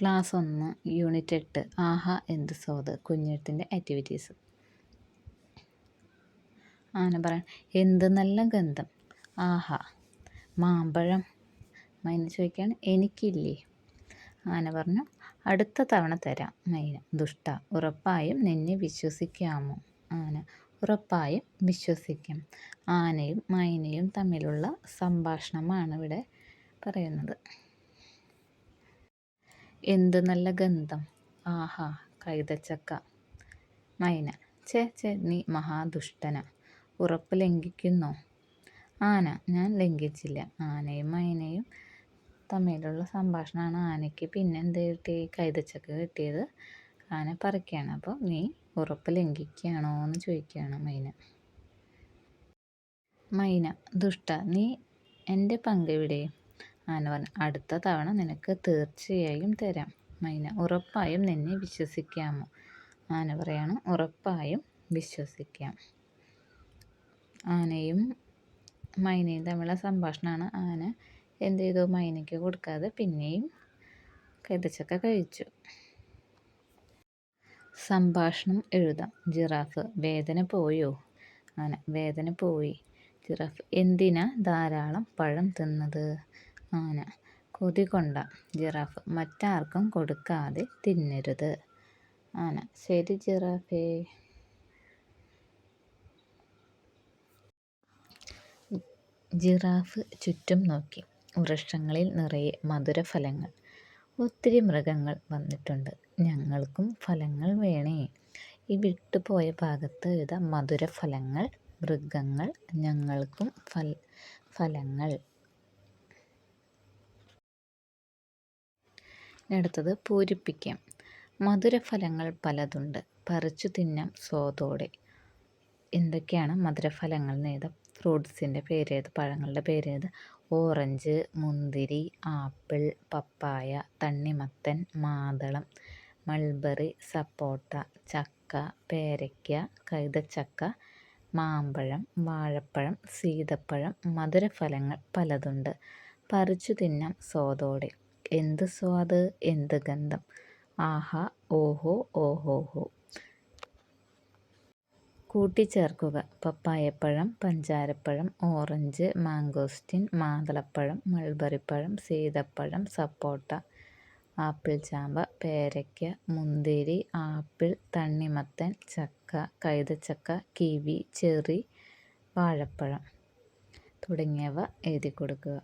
Class ഒന്ന് unit എട്ട് ആഹാ എന്ത് സോത് കുഞ്ഞെഴുത്തിന്റെ ആക്ടിവിറ്റീസ്. അങ്ങനെ പറയാം എന്ത് നല്ല ഗന്ധം. ആഹാ മാമ്പഴം. മൈന ചോദിക്കുകയാണ് എനിക്കില്ലേ? അങ്ങനെ പറഞ്ഞു അടുത്ത തവണ തരാം. മൈന ദുഷ്ട ഉറപ്പായും നിന്നെ വിശ്വസിക്കാമോ? ആന ഉറപ്പായും വിശ്വസിക്കും. ആനയും മൈനയും തമ്മിലുള്ള സംഭാഷണമാണ് ഇവിടെ പറയുന്നത്. എന്ത് നല്ല ഗന്ധം. ആഹാ കൈതച്ചക്ക. മൈന. ചേ ചേ നീ മഹാദുഷ്ടന. ഉറപ്പ് ലംഘിക്കുന്നോ. ആന. ഞാൻ ലംഘിച്ചില്ല. ആനയും മൈനയും തമ്മിലുള്ള സംഭാഷണമാണ് ആനയ്ക്ക് പിന്നെ എന്ത് കിട്ടി? കൈതച്ചക്ക കിട്ടിയത് ആന പറിക്കുകയാണ് അപ്പോൾ നീ ഉറപ്പ് ലംഘിക്കുകയാണോ എന്ന് ചോദിക്കുകയാണ് മൈന. മൈന ദുഷ്ട നീ എന്റെ പങ്ക് എവിടെ? ആന പറഞ്ഞു അടുത്ത തവണ നിനക്ക് തീർച്ചയായും തരാം. മൈന ഉറപ്പായും നിന്നെ വിശ്വസിക്കാമോ? ആന പറയാണ് ഉറപ്പായും വിശ്വസിക്കാം. ആനയും മൈനയും തമ്മിലുള്ള സംഭാഷണമാണ്. ആന എന്ത് ചെയ്തു? മൈനയ്ക്ക് കൊടുക്കാതെ പിന്നെയും കൈതച്ചക്ക കഴിച്ചു. സംഭാഷണം എഴുതാം. ജിറാഫ് വേദന പോയോ? ആന വേദന പോയി. ജിറാഫ് എന്തിനാ ധാരാളം പഴം തിന്നത്? ആന കൊതി കൊണ്ട ജിറാഫ് മറ്റാർക്കും കൊടുക്കാതെ തിന്നരുത് ആന ശരി ജിറാഫേ. ജിറാഫ് ചുറ്റും നോക്കി. വൃക്ഷങ്ങളിൽ നിറയെ മധുരഫലങ്ങൾ. ഒത്തിരി മൃഗങ്ങൾ വന്നിട്ടുണ്ട്. ഞങ്ങൾക്കും ഫലങ്ങൾ വേണേ. ഈ വിട്ടുപോയ ഭാഗത്ത് എഴുത മധുരഫലങ്ങൾ മൃഗങ്ങൾ ഞങ്ങൾക്കും ഫൽ ഫലങ്ങൾ. അടുത്തത് പൂരിപ്പിക്കാം. മധുരഫലങ്ങൾ പലതുണ്ട്. പറിച്ചു തിന്നാം സ്വാദോടെ. എന്തൊക്കെയാണ് മധുരഫലങ്ങൾ എന്ന് ഫ്രൂട്ട്സിന്റെ പേരേത് പഴങ്ങളുടെ പേരേത് ഓറഞ്ച് മുന്തിരി ആപ്പിൾ പപ്പായ തണ്ണിമത്തൻ മാതളം മൾബറി സപ്പോട്ട ചക്ക പേരയ്ക്ക കൈതച്ചക്ക മാമ്പഴം വാഴപ്പഴം സീതപ്പഴം മധുരഫലങ്ങൾ പലതുണ്ട്. പറിച്ചു തിന്നാം സ്വാദോടെ. എന്ത് സ്വാദ് എന്ത് ഗന്ധം. ആഹാ ഓഹോ ഓഹോഹോ കൂട്ടിച്ചേർക്കുക. പപ്പായപ്പഴം പഞ്ചാരപ്പഴം ഓറഞ്ച് മാങ്കോസ്റ്റിൻ മാതളപ്പഴം മൾബറിപ്പഴം സീതപ്പഴം സപ്പോട്ട ആപ്പിൾ ചാമ്പ പേരയ്ക്ക മുന്തിരി ആപ്പിൾ തണ്ണിമത്തൻ ചക്ക കൈതച്ചക്ക കിവി ചെറി വാഴപ്പഴം തുടങ്ങിയവ എഴുതി കൊടുക്കുക.